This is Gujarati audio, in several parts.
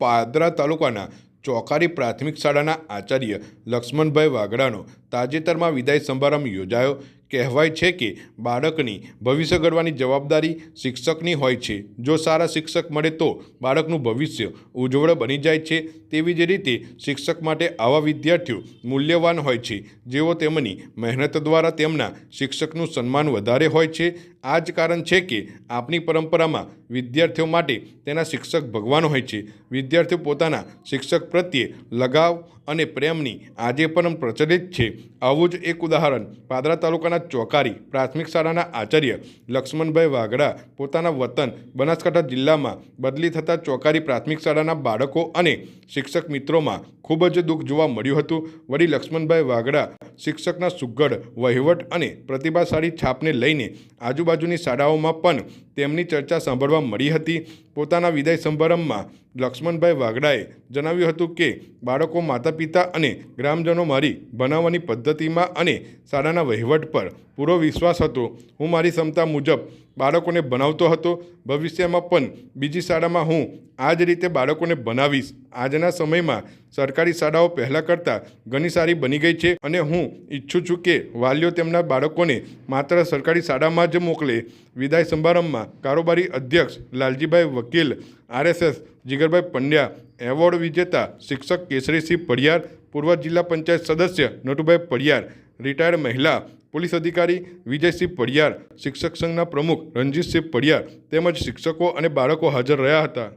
પાદરા તાલુકાના ચોકારી પ્રાથમિક શાળાના આચાર્ય લક્ષ્મણભાઈ વાગડાનો તાજેતરમાં વિદાય સમારંભ યોજાયો. કહેવાય છે કે બાળકની ભવિષ્ય ઘડવાની જવાબદારી શિક્ષકની હોય છે. જો સારા શિક્ષક મળે તો બાળકનું ભવિષ્ય ઉજ્જવળ બની જાય છે. તેવી જ રીતે શિક્ષક માટે આવા વિદ્યાર્થીઓ મૂલ્યવાન હોય છે. જેઓ તેમની મહેનત દ્વારા તેમના શિક્ષકનું સન્માન વધારે હોય છે. આ જ કારણ છે કે આપણી પરંપરામાં વિદ્યાર્થીઓ માટે તેના શિક્ષક ભગવાન હોય છે. વિદ્યાર્થીઓ પોતાના શિક્ષક પ્રત્યે લગાવ અને પ્રેમની આજે પણ પ્રચલિત છે. આવું જ એક ઉદાહરણ પાદરા તાલુકાના ચોકારી પ્રાથમિક શાળાના આચાર્ય લક્ષ્મણભાઈ વાઘડા પોતાના વતન બનાસકાંઠા જિલ્લામાં બદલી થતા ચોકારી પ્રાથમિક શાળાના બાળકો અને શિક્ષક મિત્રોમાં ખૂબ જ દુઃખ જોવા મળ્યું હતું. વળી લક્ષ્મણભાઈ વાઘડા શિક્ષકના સુઘડ, વહીવટ અને પ્રતિભાશાળી છાપને લઈને આજુબાજુની શાળાઓમાં પણ તેમની ચર્ચા સાંભળવા મળી હતી. પોતાના વિદાય સમારંભમાં લક્ષ્મણભાઈ વાઘડાએ જણાવ્યું હતું કે, બાળકો માતા પિતા અને ગ્રામજનો મારી બનાવવાની પદ્ધતિમાં અને શાળાના વહીવટ પર પૂરો વિશ્વાસ હતો. હું મારી ક્ષમતા મુજબ બાળકોને બનાવતો હતો. ભવિષ્યમાં પણ બીજી શાળામાં હું આ જ રીતે બાળકોને બનાવીશ આજના સમયમાં સરકારી શાળાઓ પહેલાં કરતાં ઘણી સારી બની ગઈ છે અને હું ઈચ્છું છું કે વાલીઓ તેમના બાળકોને માત્ર સરકારી શાળામાં જ મોકલે. વિદાય સમારંભમાં કારોબારી અધ્યક્ષ લાલજીભાઈ વકીલ, આરએસએસ જીગરભાઈ પંડ્યા, એવોર્ડ વિજેતા શિક્ષક કેસરીસિંહ પડિયાર, પૂર્વ જિલ્લા પંચાયત સદસ્ય નટુભાઈ પડિયાર, રિટાયર્ડ મહિલા પોલીસ અધિકારી વિજયસિંહ પડિયાર, શિક્ષક સંઘના પ્રમુખ રણજીતસિંહ પડિયાર તેમજ શિક્ષકો અને બાળકો હાજર રહ્યા હતા.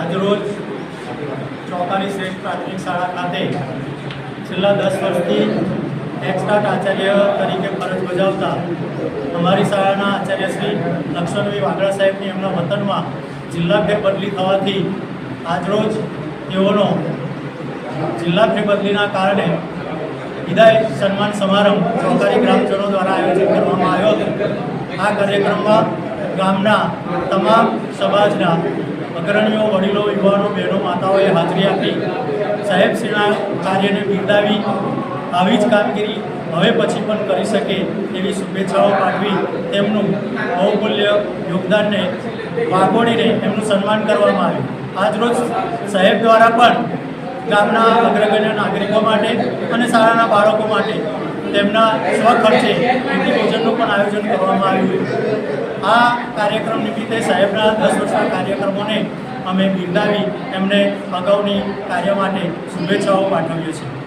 આજરોજ ચોકારી શ્રેષ્ઠ પ્રાથમિક શાળા ખાતે છેલ્લા દસ વર્ષથી એક્સટાટ આચાર્ય તરીકે ફરજ બજાવતા અમારી શાળાના આચાર્ય શ્રી લક્ષ્મણભાઈ વાગડા સાહેબની એમના વતનમાં જિલ્લા ફેરબદલી થવાથી આજરોજ તેઓનો જિલ્લા ફેરબદલીના કારણે વિદાય સન્માન સમારંભ ચોકારી ગ્રામજનો દ્વારા આયોજિત કરવામાં આવ્યો હતો આ કાર્યક્રમમાં ગામના તમામ સમાજના અગ્રણીઓ વડીલો, યુવાનો, બહેનો, માતાઓએ હાજરી આપી. સાહેબશ્રીના કાર્યને બિરદાવી, આવી જ કામગીરી હવે પછી પણ કરી શકે એવી શુભેચ્છાઓ પાઠવી તેમનું બહુમૂલ્ય યોગદાનને વાગોળીને એમનું સન્માન કરવામાં આવ્યું. આજરોજ સાહેબ દ્વારા પણ ગામના અગ્રગણ્ય નાગરિકો માટે અને શાળાના બાળકો માટે તેમના સ્વખર્ચે પ્રીતિ ભોજનનું પણ આયોજન કરવામાં આવ્યું આ કાર્યક્રમ નિમિત્તે સાહેબના દસ વર્ષના કાર્યક્રમોને અમે બિરદાવી એમને અગાઉની કાર્ય માટે શુભેચ્છાઓ પાઠવીએ છીએ.